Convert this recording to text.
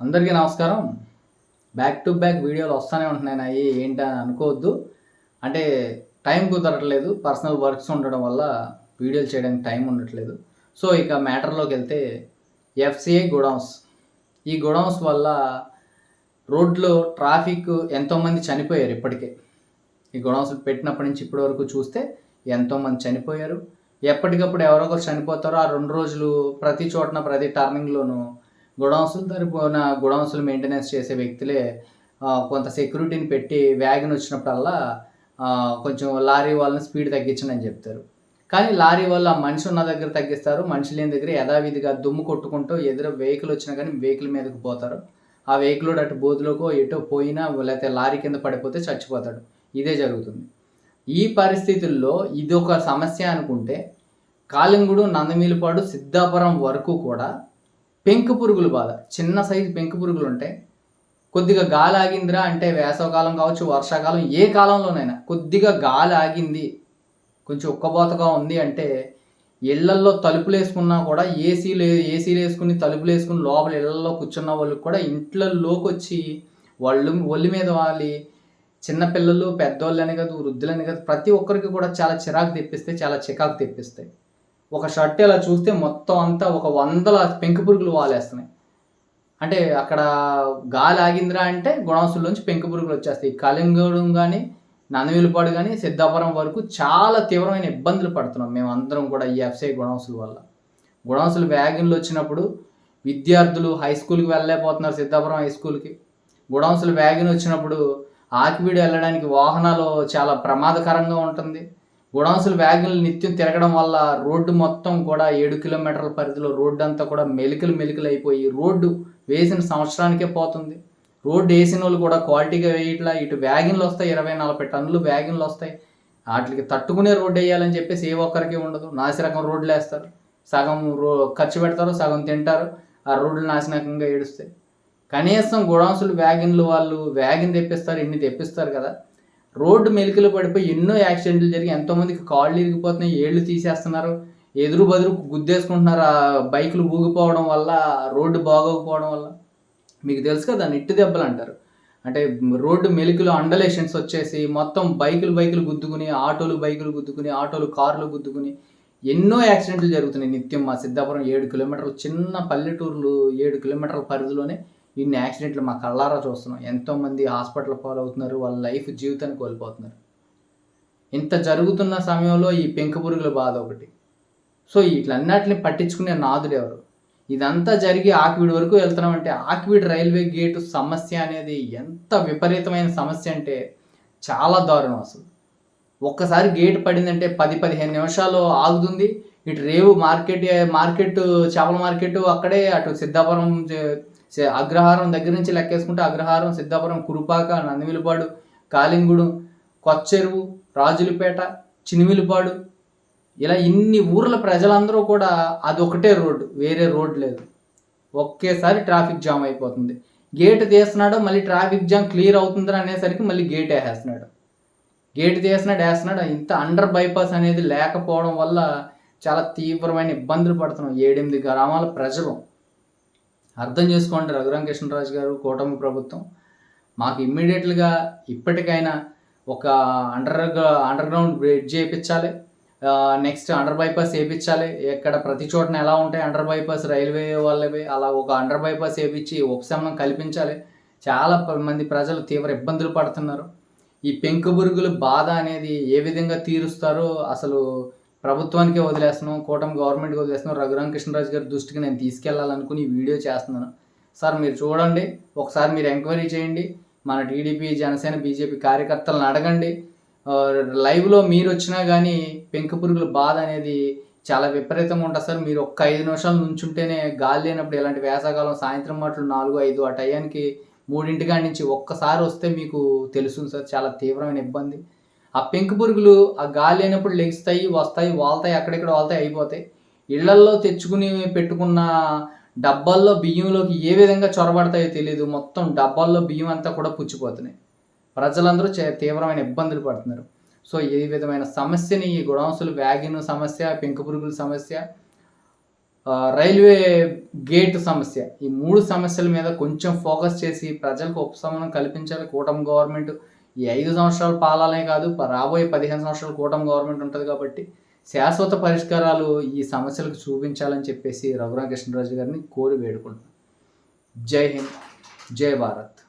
అందరికీ నమస్కారం. Back to back వీడియోలు వస్తూనే ఉంటున్నాయి అవి ఏంటి అని అనుకోవద్దు. అంటే టైం కుదరట్లేదు పర్సనల్ వర్క్స్ ఉండడం వల్ల వీడియోలు చేయడానికి టైం ఉండట్లేదు. సో ఇక మ్యాటర్లోకి వెళ్తే ఎఫ్సిఐ గోడౌన్స్. ఈ గోడౌన్స్ వల్ల రోడ్లో ట్రాఫిక్ ఎంతోమంది చనిపోయారు ఇప్పటికే. ఈ గొడవస్ పెట్టినప్పటి నుంచి ఇప్పటి వరకు చూస్తే ఎంతోమంది చనిపోయారు. ఎప్పటికప్పుడు ఎవరో ఒకరు చనిపోతారో. ఆ రెండు రోజులు ప్రతి చోటన ప్రతి టర్నింగ్లోనూ గొడౌన్సులు తరిపోయిన గొడౌన్సులు మెయింటెనెన్స్ చేసే వ్యక్తులే కొంత సెక్యూరిటీని పెట్టి వ్యాగన్ వచ్చినప్పుడల్లా కొంచెం లారీ వాళ్ళని స్పీడ్ తగ్గించండి అని చెప్తారు. కానీ లారీ వాళ్ళు ఆ మనిషి ఉన్న దగ్గర తగ్గిస్తారు. మనిషి లేని దగ్గర యథావిధిగా దుమ్ము కొట్టుకుంటూ ఎదురు వెహికల్ వచ్చినా కానీ వెహికల్ మీదకి పోతారు. ఆ వెహికల్ అటు బోధులోకో ఎటో పోయినా లేకపోతే లారీ కింద పడిపోతే చచ్చిపోతాడు. ఇదే జరుగుతుంది. ఈ పరిస్థితుల్లో ఇది ఒక సమస్య అనుకుంటే కాలింగుడు నందమీలపాడు సిద్ధాపురం వరకు కూడా పెంకు పురుగులు బాధ. చిన్న సైజు పెంకు పురుగులు ఉంటాయి కొద్దిగా గాలి ఆగిందిరా అంటే వేసవకాలం కావచ్చు వర్షాకాలం ఏ కాలంలోనైనా కొద్దిగా గాలి ఆగింది కొంచెం ఉక్కబోతగా ఉంది అంటే ఇళ్ళల్లో తలుపులు వేసుకున్నా కూడా ఏసీలు ఏసీలు వేసుకుని తలుపులు వేసుకుని లోపల ఇళ్ళలో కూర్చున్న వాళ్ళకి కూడా ఇంట్లలోకి వచ్చి వాళ్ళు ఒళ్ళు మీద వాలి. చిన్నపిల్లలు పెద్దోళ్ళని కాదు వృద్ధులని కాదు ప్రతి ఒక్కరికి కూడా చాలా చిరాకు తెప్పిస్తాయి చాలా చికాకు తెప్పిస్తాయి. ఒక షర్ట్ ఇలా చూస్తే మొత్తం అంతా ఒక వందల పెంకు పురుగులు వాలేస్తున్నాయి. అంటే అక్కడ గాలి ఆగిందిరా అంటే గుణాంశంలోంచి పెంకు పురుగులు వచ్చేస్తాయి. కలింగూడెం కానీ నందవిలుపాడు కానీ సిద్ధాపురం వరకు చాలా తీవ్రమైన ఇబ్బందులు పడుతున్నాం మేము అందరం కూడా ఈ ఎఫ్సై గుణాసుల వల్ల. గుణాసులు వ్యాగన్లు వచ్చినప్పుడు విద్యార్థులు హై స్కూల్కి వెళ్ళలేకపోతున్నారు సిద్ధాపురం హై స్కూల్కి గుణాంశులు వ్యాగన్ వచ్చినప్పుడు ఆకివీడు వెళ్ళడానికి వాహనాలు చాలా ప్రమాదకరంగా ఉంటుంది. గుడాన్సులు వ్యాగన్లు నిత్యం తిరగడం వల్ల రోడ్డు మొత్తం కూడా ఏడు కిలోమీటర్ల పరిధిలో రోడ్డు అంతా కూడా మెలికలు మెలికలు అయిపోయి రోడ్డు వేసిన సంవత్సరానికే పోతుంది. రోడ్డు వేసిన వాళ్ళు కూడా క్వాలిటీగా వేయట్లా ఇటు వ్యాగన్లు వస్తాయి ఇరవై నలభై టన్నులు వ్యాగన్లు వస్తాయి. వాటికి తట్టుకునే రోడ్డు వేయాలని చెప్పేసి ఏ ఒక్కరికి ఉండదు. నాసిరకం రోడ్లు వేస్తారు. సగం రో ఖర్చు పెడతారు సగం తింటారు. ఆ రోడ్లు నాశనకంగా ఏడుస్తాయి. కనీసం గుడాంసులు వ్యాగన్లు వాళ్ళు వ్యాగన్ తెప్పిస్తారు ఇన్ని తెప్పిస్తారు కదా. రోడ్డు మెలికలు పడిపోయి ఎన్నో యాక్సిడెంట్లు జరిగి ఎంతోమందికి కాళ్ళు ఇరిగిపోతున్నాయి ఏళ్ళు తీసేస్తున్నారు ఎదురు బదురు గుద్దేసుకుంటున్నారు ఆ బైకులు ఊగిపోవడం వల్ల రోడ్డు బాగోకపోవడం వల్ల. మీకు తెలుసు కదా నిట్టు దెబ్బలు అంటారు. అంటే రోడ్డు మెలికలు అండలేషన్స్ వచ్చేసి మొత్తం బైకులు బైకులు గుద్దుకుని ఆటోలు బైకులు గుద్దుకుని ఆటోలు కార్లు గుద్దుకుని ఎన్నో యాక్సిడెంట్లు జరుగుతున్నాయి. నిత్యం మా సిద్ధాపురం ఏడు కిలోమీటర్లు చిన్న పల్లెటూర్లు ఏడు కిలోమీటర్ల పరిధిలోనే ఇన్ని యాక్సిడెంట్లు మా కళ్ళారా చూస్తున్నాం. ఎంతోమంది హాస్పిటల్ పాలవుతున్నారు వాళ్ళ లైఫ్ జీవితాన్ని కోల్పోతున్నారు. ఇంత జరుగుతున్న సమయంలో ఈ పెంకు పురుగుల బాధ ఒకటి. సో వీటిలన్నిటిని పట్టించుకునే నాదుడు ఎవరు? ఇదంతా జరిగి ఆకివీడి వరకు వెళ్తున్నామంటే ఆకివీడు రైల్వే గేటు సమస్య అనేది ఎంత విపరీతమైన సమస్య అంటే చాలా దారుణం అసలు. ఒక్కసారి గేట్ పడిందంటే పది పదిహేను నిమిషాలు ఆగుతుంది. ఇటు రేవు మార్కెట్ మార్కెట్ చేపల మార్కెట్ అక్కడే అటు సిద్ధాపురం అగ్రహారం దగ్గర నుంచి లెక్కేసుకుంటే అగ్రహారం సిద్ధాపురం కురుపాక నందిమిలిపాడు కాలింగుడు కొచ్చెరువు రాజులపేట చినిమిలిపాడు. ఇలా ఇన్ని ఊర్ల ప్రజలందరూ కూడా అది ఒకటే రోడ్డు వేరే రోడ్ లేదు. ఒకేసారి ట్రాఫిక్ జామ్ అయిపోతుంది. గేట్ తీస్తున్నాడు మళ్ళీ ట్రాఫిక్ జామ్ క్లియర్ అవుతుందని అనేసరికి మళ్ళీ గేట్ వేసేస్తున్నాడు. గేట్ తీసినాడు వేస్తున్నాడు. ఇంత అండర్ బైపాస్ అనేది లేకపోవడం వల్ల చాలా తీవ్రమైన ఇబ్బందులు పడుతున్నాం. ఏడెనిమిది గ్రామాల ప్రజలు. అర్థం చేసుకోండి రఘురామ కృష్ణరాజు గారు కూటమి ప్రభుత్వం. మాకు ఇమ్మీడియట్గా ఇప్పటికైనా ఒక అండర్ అండర్ గ్రౌండ్ బ్రిడ్జ్ చేయించాలి. నెక్స్ట్ అండర్ బైపాస్ వేయించాలి ఎక్కడ ప్రతి చోటన ఎలా ఉంటాయి అండర్ బైపాస్ రైల్వే వాళ్ళవి అలా ఒక అండర్ బైపాస్ వేయించి ఉపశమనం కల్పించాలి. చాలా మంది ప్రజలు తీవ్ర ఇబ్బందులు పడుతున్నారు. ఈ పెంకుబురుగుల బాధ అనేది ఏ విధంగా తీరుస్తారో అసలు ప్రభుత్వానికి వదిలేస్తున్నాం కూటమి గవర్నమెంట్కి వదిలేస్తున్నాం రఘురామ కృష్ణరాజు గారి దృష్టికి నేను తీసుకెళ్ళాలనుకుని ఈ వీడియో చేస్తున్నాను. సార్ మీరు చూడండి ఒకసారి మీరు ఎంక్వైరీ చేయండి మన టీడీపీ జనసేన బీజేపీ కార్యకర్తలను అడగండి. లైవ్లో మీరు వచ్చినా కానీ పెంకు పురుగుల బాధ అనేది చాలా విపరీతంగా ఉంటుంది సార్. మీరు ఒక్క ఐదు నిమిషాలు నుంచుంటేనే గాలి లేనప్పుడు ఇలాంటి వేసవకాలం సాయంత్రం మాటలు నాలుగు ఐదు ఆ టయానికి మూడింటి కాడి నుంచి ఒక్కసారి వస్తే మీకు తెలుస్తుంది సార్ చాలా తీవ్రమైన ఇబ్బంది. ఆ పెంకు పురుగులు ఆ గాలి లేనప్పుడు లెగుస్తాయి వస్తాయి వాళ్తాయి అక్కడెక్కడ వాళ్తాయి అయిపోతాయి. ఇళ్ళల్లో తెచ్చుకుని పెట్టుకున్న డబ్బాల్లో బియ్యంలోకి ఏ విధంగా చొరబడతాయో తెలియదు మొత్తం డబ్బాల్లో బియ్యం అంతా కూడా పుచ్చిపోతున్నాయి. ప్రజలందరూ చే- తీవ్రమైన ఇబ్బందులు పడుతున్నారు. సో ఏ విధమైన సమస్యని ఈ గుడాంసులు వ్యాగిన్ సమస్య పెంకు పురుగుల సమస్య రైల్వే గేట్ సమస్య ఈ మూడు సమస్యల మీద కొంచెం ఫోకస్ చేసి ప్రజలకు ఉపశమనం కల్పించాలి. కూటమి గవర్నమెంట్ ఈ ఐదు సంవత్సరాల పాలనే కాదు రాబోయే పదిహేను సంవత్సరాలు కూటమి గవర్నమెంట్ ఉంటుంది కాబట్టి శాశ్వత పరిష్కారాలు ఈ సమస్యలకు చూపించాలని చెప్పేసి రఘురామ కృష్ణరాజు గారిని కోరి వేడుకుంటున్నాను. జై హింద్ జై భారత్.